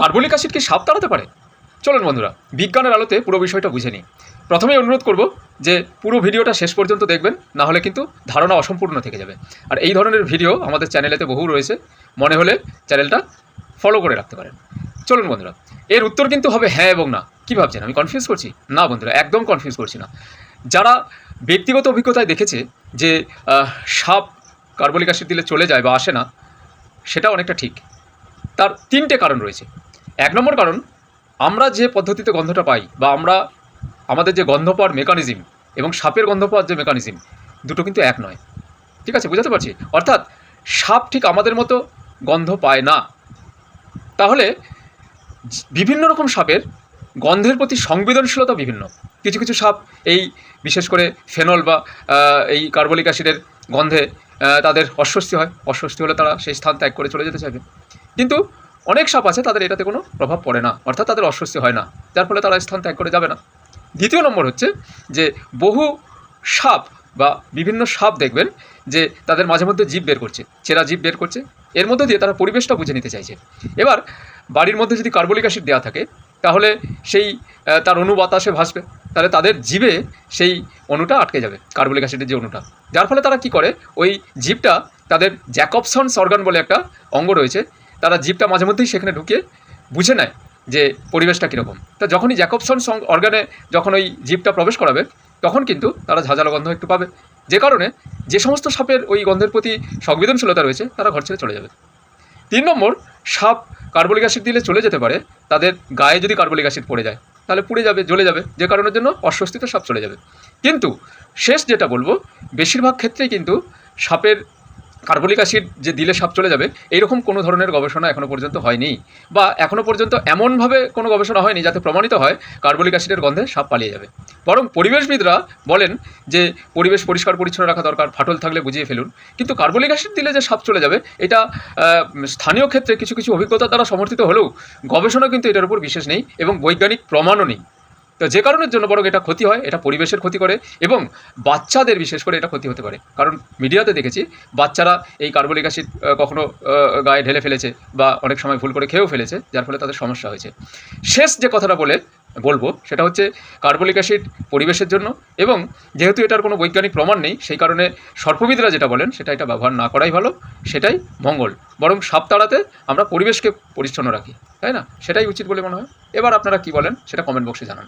Carbolic acid কি সাপ তাড়াতে পারে? চলুন বন্ধুরা, বিজ্ঞানের আলোতে পুরো বিষয়টা বুঝে নিই। প্রথমেই অনুরোধ করব যে পুরো ভিডিওটা শেষ পর্যন্ত দেখবেন, না হলে কিন্তু ধারণা অসম্পূর্ণ থেকে যাবে। আর এই ধরনের ভিডিও আমাদের চ্যানেলেতে বহু রয়েছে, মনে হলে চ্যানেলটা ফলো করে রাখতে পারেন। চলুন বন্ধুরা, এর উত্তর কিন্তু হবে হ্যাঁ এবং না। কী ভাবছেন? আমি কনফিউজ করছি? না বন্ধুরা, একদম কনফিউজ করছি না। যারা ব্যক্তিগত অভিজ্ঞতায় দেখেছে যে সাপ কার্বলিক অ্যাসিড দিলে চলে যায় বা আসে না, সেটা অনেকটা ঠিক। তার তিনটে কারণ রয়েছে। এক নম্বর কারণ, আমরা যে পদ্ধতিতে গন্ধটা পাই বা আমরা আমাদের যে গন্ধ পাওয়ার মেকানিজম এবং সাপের গন্ধ পাওয়ার যে মেকানিজম দুটো কিন্তু এক নয়। ঠিক আছে, বুঝাতে পারছি? অর্থাৎ সাপ ঠিক আমাদের মতো গন্ধ পায় না। তাহলে বিভিন্ন রকম সাপের গন্ধের প্রতি সংবেদনশীলতা বিভিন্ন। কিছু কিছু সাপ এই বিশেষ করে ফেনল বা এই কার্বলিক অ্যাসিডের গন্ধে তাদের অস্বস্তি হয়। অস্বস্তি হলে তারা সেই স্থান ত্যাগ করে চলে যেতে চাইবে। কিন্তু অনেক সাপ আছে, তাদের এটাতে কোনো প্রভাব পড়ে না, অর্থাৎ তাদের অস্বস্তি হয় না। যার ফলে তারা স্থান ত্যাগ করে যাবে না। দ্বিতীয় নম্বর হচ্ছে যে, বহু সাপ বা বিভিন্ন সাপ দেখবেন যে, তাদের মাঝে মধ্যে জীব বের করছে, চেরা জীব বের করছে। এর মধ্যে দিয়ে তারা পরিবেশটা বুঝে নিতে চাইছে। এবার, বাড়ির মধ্যে যদি কার্বলিক অ্যাসিড দেওয়া থাকে, তাহলে সেই তার অণু বাতাসে ভাসবে। তাহলে তাদের জীবে সেই অণুটা আটকে যাবে, কার্বলিক অ্যাসিডের যে অণুটা। যার ফলে তারা কি করে? ওই জীবটা তাদের জ্যাকবসন্স অর্গান বলে একটা অঙ্গ রয়েছে তারা জীবটা মাঝে মধ্যেই সেখানে ঢুকিয়ে বুঝে নেয় যে পরিবেশটা কীরকম। তা যখনই জ্যাকবসন অর্গানে যখন ওই জীবটা প্রবেশ করাবে, তখন কিন্তু তারা ঝাঁঝালো গন্ধ একটু পাবে। যে কারণে যে সমস্ত সাপের ওই গন্ধের প্রতি সংবেদনশীলতা রয়েছে, তারা ঘর ছেড়ে চলে যাবে। তিন নম্বর, সাপ কার্বলিক অ্যাসিড দিলে চলে যেতে পারে, তাদের গায়ে যদি কার্বলিক অ্যাসিড পড়ে যায়, তাহলে পুড়ে যাবে, জ্বলে যাবে, যে কারণের জন্য অস্বস্তিতে সাপ চলে যাবে। কিন্তু শেষ যেটা বলব, বেশিরভাগ ক্ষেত্রেই কিন্তু সাপের কার্বলিক অ্যাসিড যে দিলে সাপ চলে যাবে, এইরকম কোনো ধরনের গবেষণা এখনও পর্যন্ত হয়নি। বা এখনও পর্যন্ত এমনভাবে কোনো গবেষণা হয়নি যাতে প্রমাণিত হয় কার্বলিক অ্যাসিডের গন্ধে সাপ পালিয়ে যাবে। বরং পরিবেশবিদরা বলেন যে পরিবেশ পরিষ্কার পরিচ্ছন্ন রাখা দরকার, ফাটল থাকলে বুঝিয়ে ফেলুন। কিন্তু কার্বলিক অ্যাসিড দিলে যে সাপ চলে যাবে, এটা স্থানীয় ক্ষেত্রে কিছু কিছু অভিজ্ঞতার দ্বারা সমর্থিত হলেও গবেষণা কিন্তু এটার উপর বিশেষ নেই এবং বৈজ্ঞানিক প্রমাণও নেই। তো যে কারণের জন্য বরং এটা ক্ষতি হয় এটা পরিবেশের ক্ষতি করে এবং বাচ্চাদের বিশেষ করে এটা ক্ষতি হতে পারে। কারণ মিডিয়াতে দেখেছি বাচ্চারা এই কার্বলিক অ্যাসিড আহ, কখনো গায়ে ঢেলে ফেলেছে বা অনেক সময় ভুল করে খেয়েও ফেলেছে যার ফলে তাদের সমস্যা হয়েছে। শেষ যে কথাটা বলে বলব সেটা হচ্ছে কার্বলিক অ্যাসিড পরিবেশের জন্য এবং যেহেতু এটার কোনো বৈজ্ঞানিক প্রমাণ নেই সেই কারণে সর্পবিদরা যেটা বলেন সেটা এটা ব্যবহার না করাই ভালো সেটাই মঙ্গল। বরং সাপ তাড়াতে আমরা পরিবেশকে পরিচ্ছন্ন রাখি তাই না? সেটাই উচিত বলে মনে হয়। এবার আপনারা কি বলেন সেটা কমেন্ট বক্সে জানান।